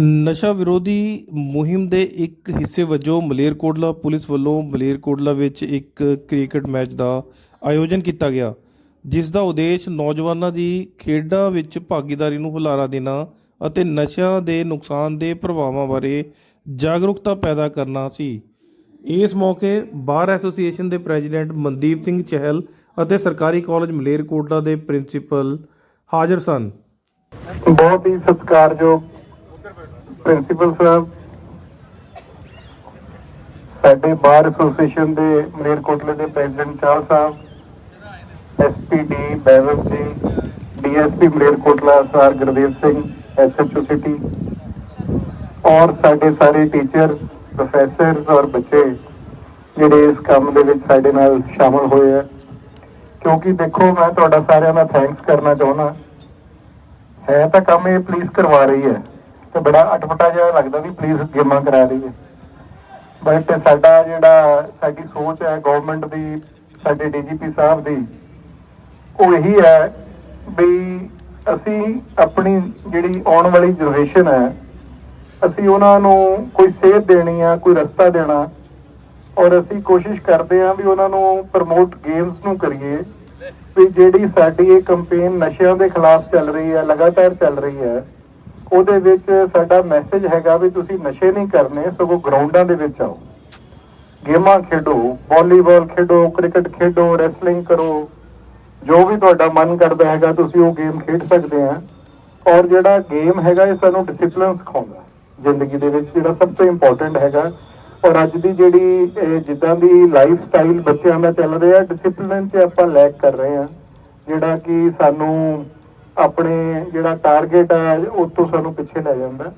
ਨਸ਼ਾ ਵਿਰੋਧੀ ਮੁਹਿੰਮ ਦੇ ਇੱਕ ਹਿੱਸੇ ਵਜੋਂ ਮਲੇਰਕੋਟਲਾ ਪੁਲਿਸ ਵੱਲੋਂ ਮਲੇਰਕੋਟਲਾ ਵਿੱਚ ਇੱਕ ਕ੍ਰਿਕਟ ਮੈਚ ਦਾ ਆਯੋਜਨ ਕੀਤਾ ਗਿਆ, ਜਿਸ ਦਾ ਉਦੇਸ਼ ਨੌਜਵਾਨਾਂ ਦੀ ਖੇਡਾਂ ਵਿੱਚ ਭਾਗੀਦਾਰੀ ਨੂੰ ਹੁਲਾਰਾ ਦੇਣਾ ਅਤੇ ਨਸ਼ਿਆਂ ਦੇ ਨੁਕਸਾਨ ਦੇ ਪ੍ਰਭਾਵਾਂ ਬਾਰੇ ਜਾਗਰੂਕਤਾ ਪੈਦਾ ਕਰਨਾ ਸੀ। ਇਸ ਮੌਕੇ ਬਾਰ ਐਸੋਸੀਏਸ਼ਨ ਦੇ ਪ੍ਰੈਜ਼ੀਡੈਂਟ ਮਨਦੀਪ ਸਿੰਘ ਚਹਿਲ ਅਤੇ ਸਰਕਾਰੀ ਕਾਲਜ ਮਲੇਰਕੋਟਲਾ ਦੇ ਪ੍ਰਿੰਸੀਪਲ ਹਾਜ਼ਰ ਸਨ। ਬਹੁਤ ਹੀ ਸਤਿਕਾਰਯੋਗ ਪ੍ਰਿੰਸੀਪਲ ਸਾਹਿਬ, ਸਾਡੇ ਬਾਰ ਐਸੋਸੀਏਸ਼ਨ ਦੇ ਮਲੇਰਕੋਟਲੇ ਦੇ ਪ੍ਰੈਜ਼ੀਡੈਂਟ ਚਾਲ ਸਾਹਿਬ SPD ਬੈਵਬ ji, DSP Malerkotla sir Gurdev Singh, SHO city, ਔਰ ਸਾਡੇ ਸਾਰੇ ਟੀਚਰਸ, ਪ੍ਰੋਫੈਸਰਸ ਔਰ ਬੱਚੇ ਜਿਹੜੇ ਇਸ ਕੰਮ ਦੇ ਵਿੱਚ ਸਾਡੇ ਨਾਲ ਸ਼ਾਮਲ ਹੋਏ ਆ। ਕਿਉਂਕਿ ਦੇਖੋ, ਮੈਂ ਤੁਹਾਡਾ ਸਾਰਿਆਂ ਦਾ ਥੈਂਕਸ ਕਰਨਾ ਚਾਹੁੰਦਾ। ਹੈ ਤਾਂ ਕੰਮ ਇਹ ਪੁਲਿਸ ਕਰਵਾ ਰਹੀ ਹੈ। ਤੇ ਬੜਾ ਅਟਪਟਾ ਜਿਹਾ ਲੱਗਦਾ ਵੀ ਪੁਲਿਸ ਗੇਮਾਂ ਕਰਾ ਰਹੀ ਹੈ। ਬਟ ਸਾਡਾ ਜਿਹੜਾ, ਸਾਡੀ ਸੋਚ ਹੈ ਗਵਰਨਮੈਂਟ ਦੀ, ਸਾਡੇ ਡੀਜੀਪੀ ਸਾਹਿਬ ਦੀ, ਉਹ ਇਹੀ ਹੈ ਵੀ ਅਸੀਂ ਆਪਣੀ ਜਿਹੜੀ ਆਉਣ ਵਾਲੀ ਜਨਰੇਸ਼ਨ ਹੈ, ਅਸੀਂ ਉਹਨਾਂ ਨੂੰ ਕੋਈ ਸੇਧ ਦੇਣੀ ਆ, ਕੋਈ ਰਸਤਾ ਦੇਣਾ, ਔਰ ਅਸੀਂ ਕੋਸ਼ਿਸ਼ ਕਰਦੇ ਹਾਂ ਵੀ ਉਹਨਾਂ ਨੂੰ ਪ੍ਰਮੋਟ ਗੇਮਸ ਨੂੰ ਕਰੀਏ, ਵੀ ਜਿਹੜੀ ਸਾਡੀ ਇਹ ਕੈਂਪੇਨ ਨਸ਼ਿਆਂ ਦੇ ਖਿਲਾਫ ਚੱਲ ਰਹੀ ਹੈ, ਲਗਾਤਾਰ ਚੱਲ ਰਹੀ ਹੈ ਉਹਦੇ ਵਿੱਚ ਸਾਡਾ ਮੈਸੇਜ ਹੈਗਾ ਵੀ ਤੁਸੀਂ ਨਸ਼ੇ ਨਹੀਂ ਕਰਨੇ, ਸਗੋਂ ਗਰਾਊਂਡਾਂ ਦੇ ਵਿੱਚ ਆਓ। ਗੇਮਾਂ ਖੇਡੋ ਵਾਲੀਬਾਲ ਖੇਡੋ ਕ੍ਰਿਕਟ ਖੇਡੋ ਰੈਸਲਿੰਗ ਕਰੋ। ਜੋ ਵੀ ਤੁਹਾਡਾ ਮਨ ਕਰਦਾ ਹੈਗਾ, ਤੁਸੀਂ ਉਹ ਗੇਮ ਖੇਡ ਸਕਦੇ ਆ। ਔਰ ਜਿਹੜਾ ਗੇਮ ਹੈਗਾ, ਇਹ ਸਾਨੂੰ ਡਿਸਪਲਿਨ ਸਿਖਾਉਂਦਾ ਜ਼ਿੰਦਗੀ ਦੇ ਵਿੱਚ ਜਿਹੜਾ ਸਭ ਤੋਂ ਇੰਪੋਰਟੈਂਟ ਹੈਗਾ। ਔਰ ਅੱਜ ਦੀ ਜਿਹੜੀ ਜਿੱਦਾਂ ਦੀ ਲਾਈਫ ਸਟਾਈਲ ਬੱਚਿਆਂ ਦਾ ਚੱਲ ਰਿਹਾ ਡਿਸਪਲਿਨ 'ਚ ਆਪਾਂ ਲੈਕ ਕਰ ਰਹੇ ਆ। ਜਿਹੜਾ ਕਿ ਸਾਨੂੰ ਆਪਣੇ ਜਿਹੜਾ ਟਾਰਗੇਟ ਹੈ ਉਹ ਤੋਂ ਸਾਨੂੰ ਪਿੱਛੇ ਲੈ ਜਾਂਦਾ।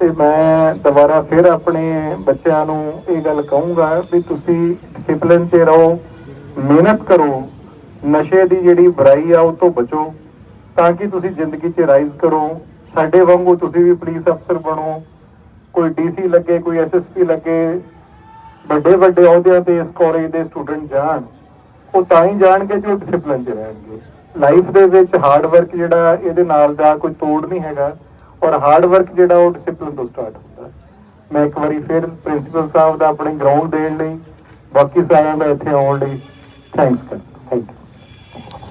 ਤੇ ਮੈਂ ਦੁਬਾਰਾ ਫਿਰ ਆਪਣੇ ਬੱਚਿਆਂ ਨੂੰ ਇਹ ਗੱਲ ਕਹੂੰਗਾ ਵੀ ਤੁਸੀਂ ਡਿਸਪਲਿਨ 'ਚ ਰਹੋ, ਮਿਹਨਤ ਕਰੋ, ਨਸ਼ੇ ਦੀ ਜਿਹੜੀ ਬੁਰਾਈ ਆ, ਉਹ ਤੋਂ ਬਚੋ, ਤਾਂ ਕਿ ਤੁਸੀਂ ਜ਼ਿੰਦਗੀ 'ਚ ਰਾਈਜ਼ ਕਰੋ। ਸਾਡੇ ਵਾਂਗੂ ਤੁਸੀਂ ਵੀ ਪੁਲਿਸ ਅਫਸਰ ਬਣੋ। ਕੋਈ ਡੀਸੀ ਲੱਗੇ, ਕੋਈ ਐਸਐਸਪੀ ਲੱਗੇ, ਵੱਡੇ ਵੱਡੇ ਅਹੁਦਿਆਂ ਤੇ ਇਸ ਕਾਲਜ ਦੇ ਸਟੂਡੈਂਟ ਜਾਣ, ਉਹ ਤਾਂ ਹੀ ਜਾਣਗੇ ਜੋ ਡਿਸਪਲਿਨ 'ਚ ਰਹਿਣਗੇ। ਲਾਈਫ ਦੇ ਵਿੱਚ ਹਾਰਡ ਵਰਕ ਜਿਹੜਾ ਇਹਦੇ ਨਾਲ ਦਾ ਕੋਈ ਤੋੜ ਨਹੀਂ ਹੈਗਾ ਔਰ ਹਾਰਡ ਵਰਕ ਜਿਹੜਾ ਉਹ ਡਿਸਪਲਿਨ ਤੋਂ ਸਟਾਰਟ ਹੁੰਦਾ। ਮੈਂ ਇੱਕ ਵਾਰੀ ਫਿਰ ਪ੍ਰਿੰਸੀਪਲ ਸਾਹਿਬ ਦਾ ਆਪਣੇ ਗਰਾਊਂਡ ਦੇਣ ਲਈ ਬਾਕੀ ਸਾਰਿਆਂ ਦਾ ਇੱਥੇ ਆਉਣ ਲਈ ਥੈਂਕਸ ਕਰ